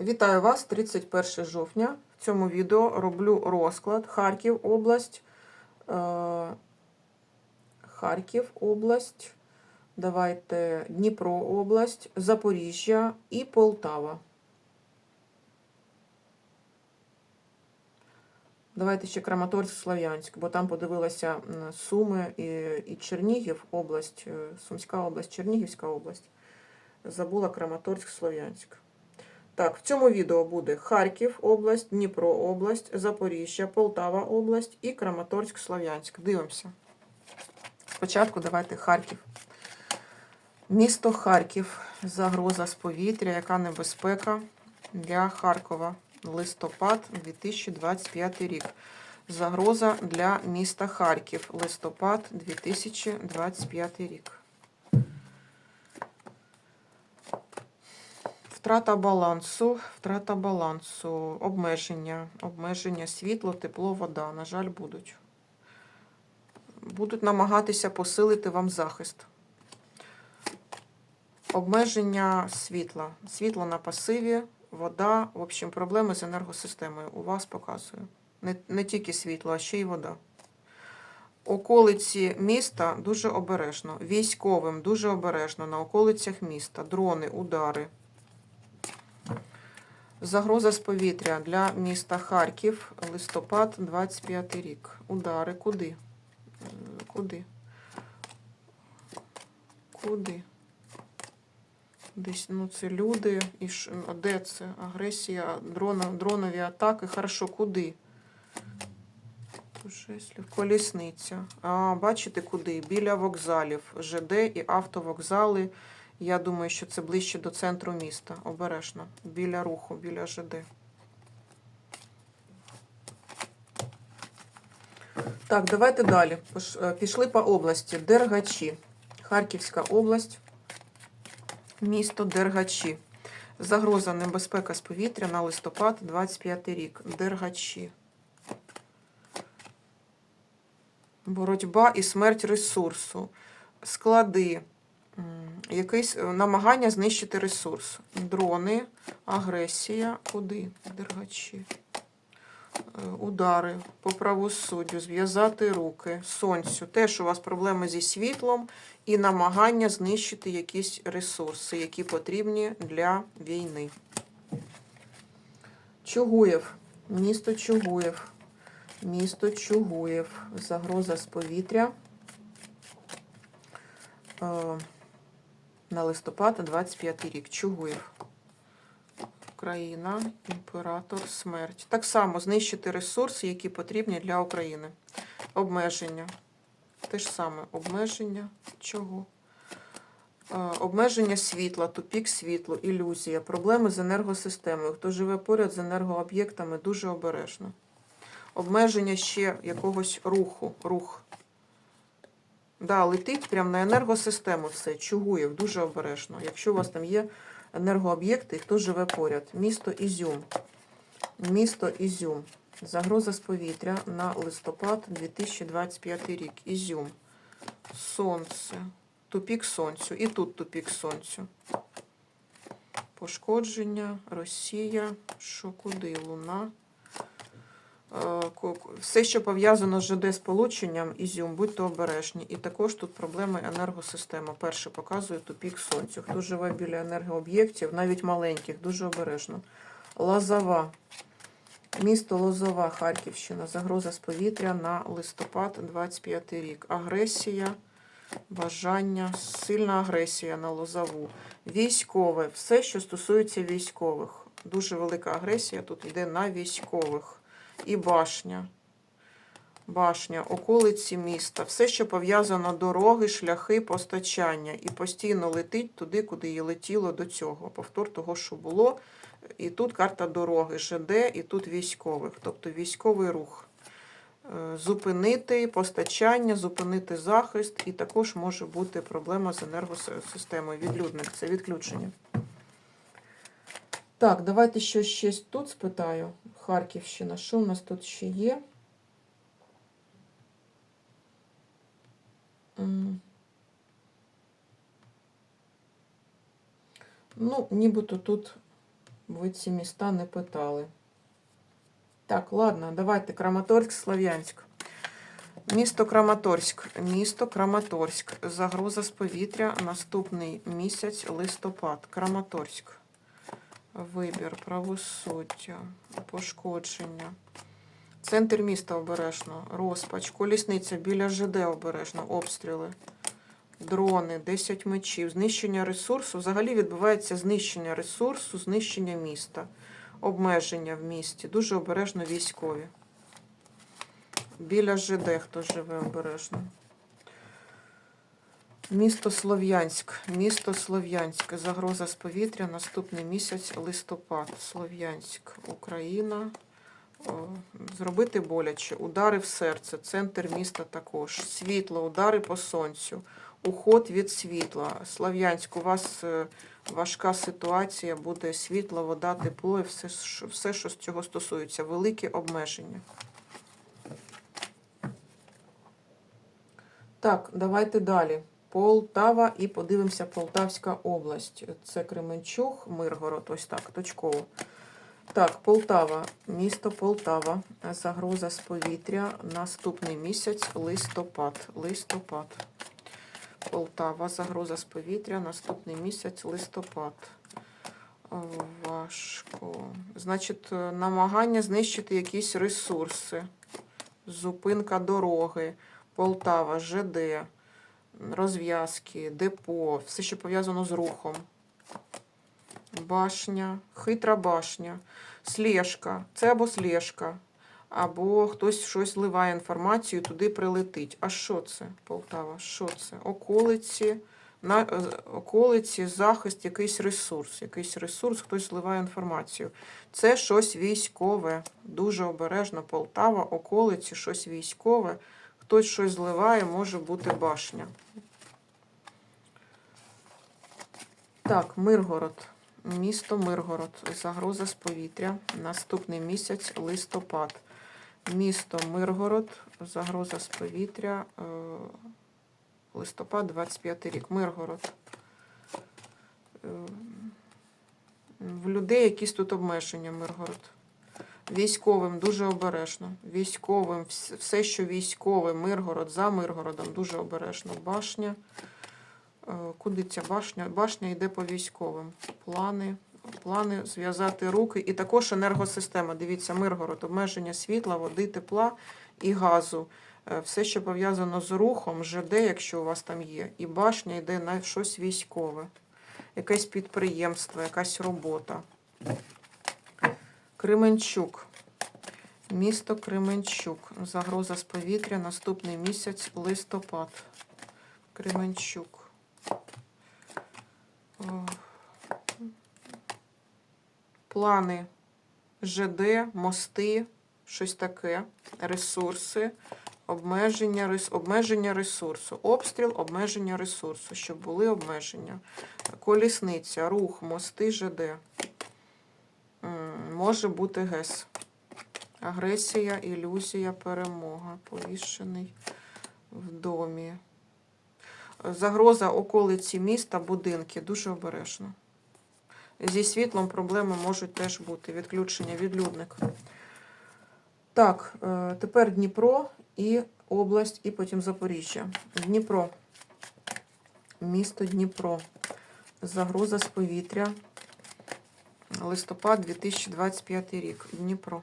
Вітаю вас 31 жовтня. В цьому відео роблю розклад Харків область, е, Харків область, давайте Дніпро область, Запоріжжя і Полтава. Давайте ще Краматорськ, Слов'янськ, бо там подивилася Суми і, Чернігів область, е, Сумська область, Чернігівська область. Забула Краматорськ, Слов'янськ. Так, в цьому відео буде Харків область, Дніпро область, Запоріжжя, Полтава область і Краматорськ, Слов'янськ. Дивимося. Спочатку давайте Харків. Місто Харків. Загроза з повітря. Яка небезпека для Харкова? Листопад 2025 рік. Загроза для міста Харків. Листопад 2025 рік. Втрата балансу, втрата балансу, обмеження, обмеження світло, тепло, вода. На жаль, будуть. Будуть намагатися посилити вам захист. Обмеження світла. Світло на пасиві, вода. В общем, проблеми з енергосистемою. У вас показую. Не, не тільки світло, а ще й вода. Околиці міста дуже обережно. Військовим дуже обережно на околицях міста. Дрони, удари. Загроза з повітря для міста Харків, листопад 25 рік. Удари куди? Е, Куди? Куди? Десь, ну це люди, і ш... де це? Агресія, дрона, дронові атаки. Хорошо, куди? Колісниця. А, бачите куди? Біля вокзалів. ЖД і автовокзали. Я думаю, що це ближче до центру міста. Обережно. Біля руху, біля ЖД. Так, давайте далі. Е, Пішли по області. Дергачі. Харківська область. Місто Дергачі. Загроза небезпека з повітря на листопад 25 рік. Дергачі. Боротьба і смерть ресурсу. Склади. Якесь е, намагання знищити ресурс. Дрони, агресія. Куди? Дергачі. Е, Удари по правосуддю, зв'язати руки, сонцю. Теж у вас проблеми зі світлом і намагання знищити якісь ресурси, які потрібні для війни. Чугуєв. Місто Чугуєв. Місто Чугуєв. Загроза з повітря. На листопад 25 рік. Чугуєв. Україна, імператор, смерть. Так само знищити ресурси, які потрібні для України. Обмеження. Те ж саме обмеження чого? Е, Обмеження світла, тупік світлу, ілюзія, проблеми з енергосистемою. Хто живе поряд з енергооб'єктами, дуже обережно. Обмеження ще якогось руху. Рух. Да, летить прямо на енергосистему все. Чугуєв, дуже обережно. Якщо у вас там є енергооб'єкти, хто живе поряд. Місто Ізюм. Місто Ізюм. Загроза з повітря на листопад 2025 рік. Ізюм. Сонце. Тупік сонцю. І тут тупік сонцю. Пошкодження, Росія. Що куди? Луна. Е, Все, що пов'язано з ЖД сполученням, Ізюм, будьте обережні. І також тут проблеми енергосистеми. Перше показує тупік сонцю. Хто живе біля енергооб'єктів, навіть маленьких, дуже обережно. Лозова. Місто Лозова, Харківщина. Загроза з повітря на листопад 25 рік. Агресія, бажання, сильна агресія на Лозову. Військове. Все, що стосується військових. Дуже велика агресія тут йде на військових. І башня. Башня, околиці міста. Все, що пов'язано дороги, шляхи, постачання. І постійно летить туди, куди і летіло до цього. Повтор того, що було. І тут карта дороги, ЖД, і тут військових, тобто військовий рух. Е, Зупинити постачання, зупинити захист, і також може бути проблема з енергосистемою. Відлюдник це відключення. Так, давайте щось ще тут спитаю. Харківщина. Що у нас тут ще є? Ну, нібито тут Ви ці міста не питали. Так, ладно, давайте Краматорськ, Слов'янськ. Місто Краматорськ. Місто Краматорськ. Загроза з повітря. Наступний місяць листопад. Краматорськ. Вибір, правосуддя, пошкодження. Центр міста обережно. Розпач. Колісниця біля ЖД обережно. Обстріли. Дрони, 10 мечів, знищення ресурсу. Взагалі відбувається знищення ресурсу, знищення міста, обмеження в місті. Дуже обережно військові. Біля ЖД хто живе обережно. Місто Слов'янськ. Місто Слов'янськ. Загроза з повітря. Наступний місяць листопад. Слов'янськ. Україна. Зробити боляче. Удари в серце. Центр міста також. Світло, удари по сонцю. Уход від світла. Слов'янськ, у вас е, важка ситуація, буде світло, вода, тепло і все, все, що з цього стосується. Великі обмеження. Так, давайте далі. Полтава і подивимося Полтавська область. Це Кременчуг, Миргород, ось так, точково. Так, Полтава, місто Полтава, загроза з повітря, наступний місяць, листопад, листопад. Полтава, загроза з повітря, наступний місяць, листопад. Важко. Значить, намагання знищити якісь ресурси. Зупинка дороги, Полтава, ЖД, розв'язки, депо, все, що пов'язано з рухом. Башня, хитра башня, слежка. Це або слежка, або хтось щось зливає інформацію, туди прилетить. А що це, Полтава? Що це? Околиці, на, е, околиці, захист, якийсь ресурс. Якийсь ресурс, хтось зливає інформацію. Це щось військове. Дуже обережно Полтава, околиці, щось військове. Хтось щось зливає, може бути башня. Так, Миргород. Місто Миргород. Загроза з повітря. Наступний місяць листопад. Місто Миргород. Загроза з повітря. е, Листопад, 25 рік. Миргород. Е, В людей якісь тут обмеження Миргород. Військовим дуже обережно. Військовим, все, що військове, Миргород, за Миргородом, дуже обережно. Башня. Е, Куди ця башня? Башня йде по військовим. Плани, плани зв'язати руки. І також енергосистема. Дивіться, Миргород, обмеження світла, води, тепла і газу. Е, Все, що пов'язано з рухом, ЖД, якщо у вас там є. І башня йде на щось військове. Якесь підприємство, якась робота. Кременчук. Місто Кременчук. Загроза з повітря. Наступний місяць листопад. Кременчук. Плани ЖД, мости, щось таке, ресурси, обмеження, рес- обмеження ресурсу, обстріл, обмеження ресурсу, щоб були обмеження. Колісниця, рух, мости, ЖД. Може бути ГЕС. Агресія, ілюзія, перемога. Повішений в домі. Загроза околиці міста, будинки. Дуже обережно. Зі світлом проблеми можуть теж бути. Відключення, відлюдник. Так, е, тепер Дніпро і область, і потім Запоріжжя. Дніпро. Місто Дніпро. Загроза з повітря. Листопад 2025 рік. Дніпро.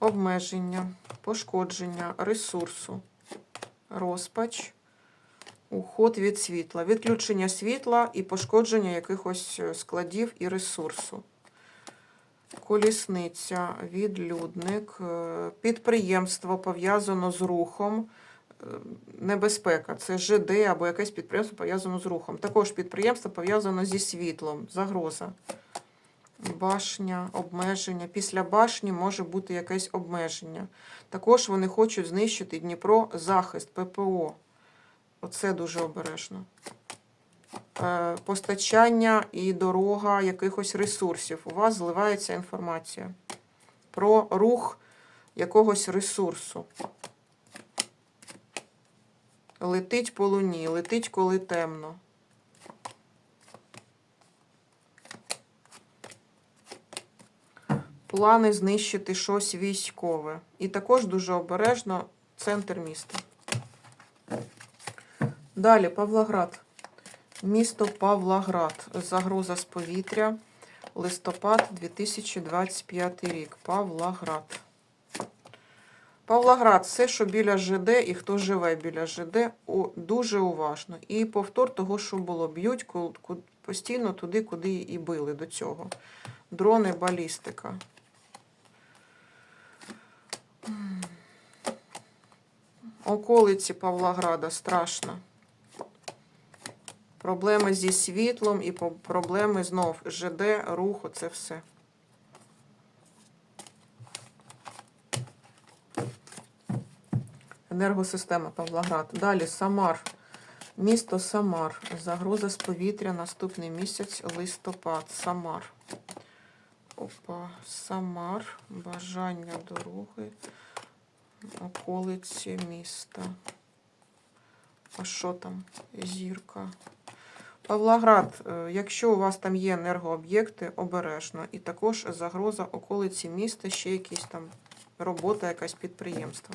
Обмеження, пошкодження ресурсу, розпач, уход від світла, відключення світла і пошкодження якихось е, складів і ресурсу. Колісниця, відлюдник, е, підприємство пов'язано з рухом, небезпека. Це ЖД або якесь підприємство пов'язано з рухом. Також підприємство пов'язано зі світлом, загроза. Башня, обмеження. Після башні може бути якесь обмеження. Також вони хочуть знищити Дніпро захист, ППО. Оце дуже обережно. Е, Постачання і дорога якихось ресурсів. У вас зливається інформація про рух якогось ресурсу. Летить по луні, летить коли темно. Плани знищити щось військове. І також дуже обережно центр міста. Далі Павлоград. Місто Павлоград. Загроза з повітря. Листопад 2025 рік. Павлоград. Павлоград, все, що біля ЖД і хто живе біля ЖД, дуже уважно. І повтор того, що було. Б'ють постійно туди, куди і били до цього. Дрони, балістика. Околиці Павлограда страшно. Проблеми зі світлом і проблеми знов ЖД, рух, оце все. Енергосистема Павлоград. Далі Самар. Місто Самар. Загроза з повітря наступний місяць листопад. Самар. Опа, Самар. Бажання дороги. Околиці міста. А що там? Зірка. Павлоград, е, якщо у вас там є енергооб'єкти, обережно. І також загроза околиці міста, ще якісь там робота, якась підприємство.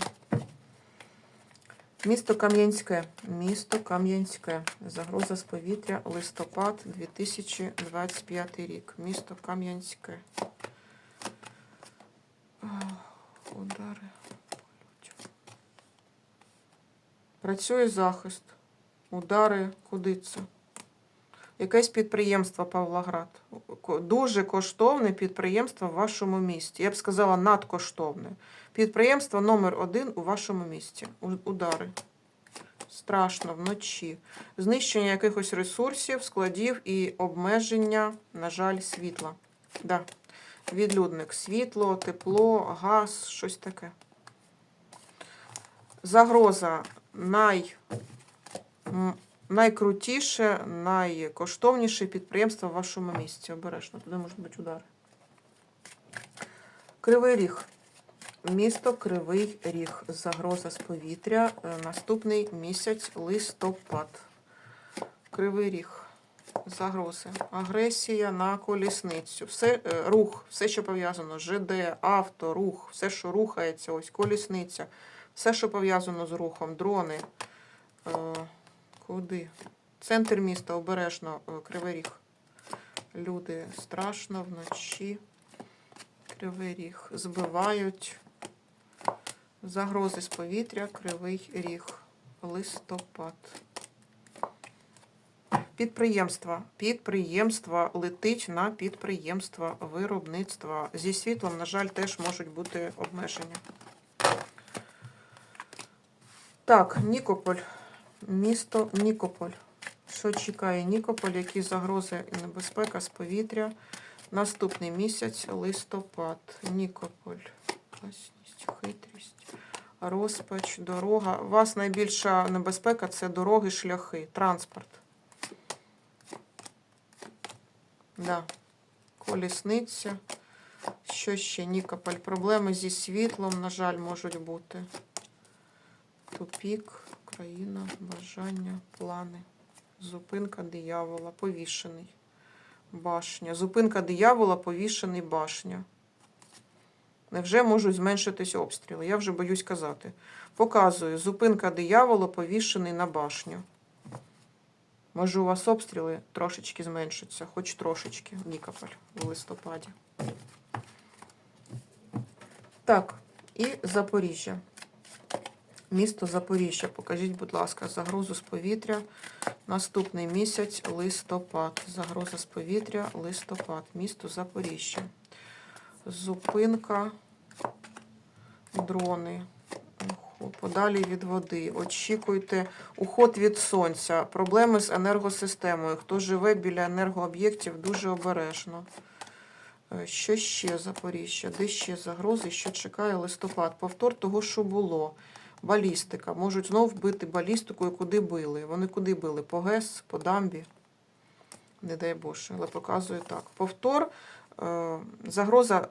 Місто Кам'янське. Місто Кам'янське. Загроза з повітря. Листопад 2025 рік. Місто Кам'янське. Удари. Працює захист. Удари. Куди це? Якесь підприємство Павлоград. Дуже коштовне підприємство в вашому місті. Я б сказала, надкоштовне. Підприємство номер один у вашому місті. Удари. Страшно вночі. Знищення якихось ресурсів, складів і обмеження, на жаль, світла. Да. Відлюдник. Світло, тепло, газ, щось таке. Загроза най, найкрутіше, найкоштовніше підприємство в вашому місті. Обережно, туди можуть бути удари. Кривий ріг. Місто Кривий Ріг. Загроза з повітря. Е, Наступний місяць листопад. Кривий Ріг. Загрози. Агресія на колісницю. Все, е, рух, все, що пов'язано. ЖД, авто, рух, все, що рухається, ось колісниця. Все, що пов'язано з рухом, дрони. Куди? Центр міста обережно, е, Кривий Ріг. Люди страшно вночі. Кривий ріг. Збивають. Загрози з повітря, кривий ріг. Листопад. Підприємства. Підприємства летить на підприємства виробництва. Зі світлом, на жаль, теж можуть бути обмеження. Так, Нікополь. Місто Нікополь. Що чекає Нікополь? Які загрози і небезпека з повітря? Наступний місяць листопад. Нікополь. Власність, хитрість, розпач, дорога. У вас найбільша небезпека це дороги, шляхи, транспорт. Да. Колісниця. Що ще? Нікополь. Проблеми зі світлом, на жаль, можуть бути. Тупік, країна, бажання, плани. Зупинка диявола, повішений. Башня. Зупинка диявола, повішений башня. Невже можуть зменшитись обстріли? Я вже боюсь казати. Показую. Зупинка диявола, повішений на башню. Може, у вас обстріли трошечки зменшаться, хоч трошечки, Нікополь в листопаді. Так, і Запоріжжя. Місто Запоріжжя. Покажіть, будь ласка, загрозу з повітря. Наступний місяць листопад. Загроза з повітря, листопад. Місто Запоріжжя. Зупинка, дрони. Подалі від води. Очікуйте уход від сонця. Проблеми з енергосистемою. Хто живе біля енергооб'єктів, дуже обережно. Е, Що ще Запоріжжя? Де ще загрози? Що чекає листопад? Повтор того, що було. Балістика. Можуть знов бити балістикою, куди били. Вони куди били? По ГЕС, по дамбі. Не дай Боже, але показую так. Повтор. е, Загроза,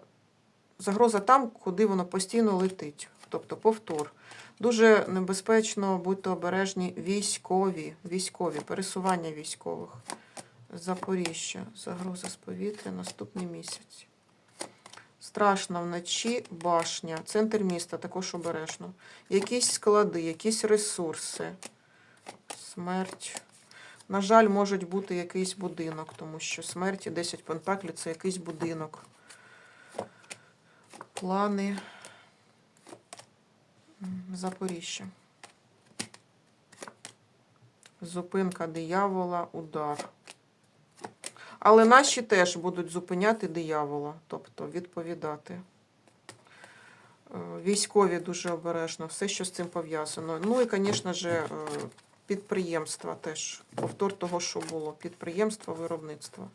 загроза там, куди воно постійно летить. Тобто повтор. Дуже небезпечно, будьте обережні, військові, військові, пересування військових. Запоріжжя, загроза з повітря, наступний місяць. Страшно вночі, башня, центр міста також обережно. Якісь склади, якісь ресурси. Смерть. На жаль, можуть бути якийсь будинок, тому що смерті 10 пентаклів це якийсь будинок. Плани. Запоріжжя. Зупинка диявола, удар. Але наші теж будуть зупиняти диявола, тобто відповідати. Е, Військові дуже обережно, все, що з цим пов'язано. Ну і, звісно ж, е, підприємства теж. Повтор того, що було. Підприємства, виробництва.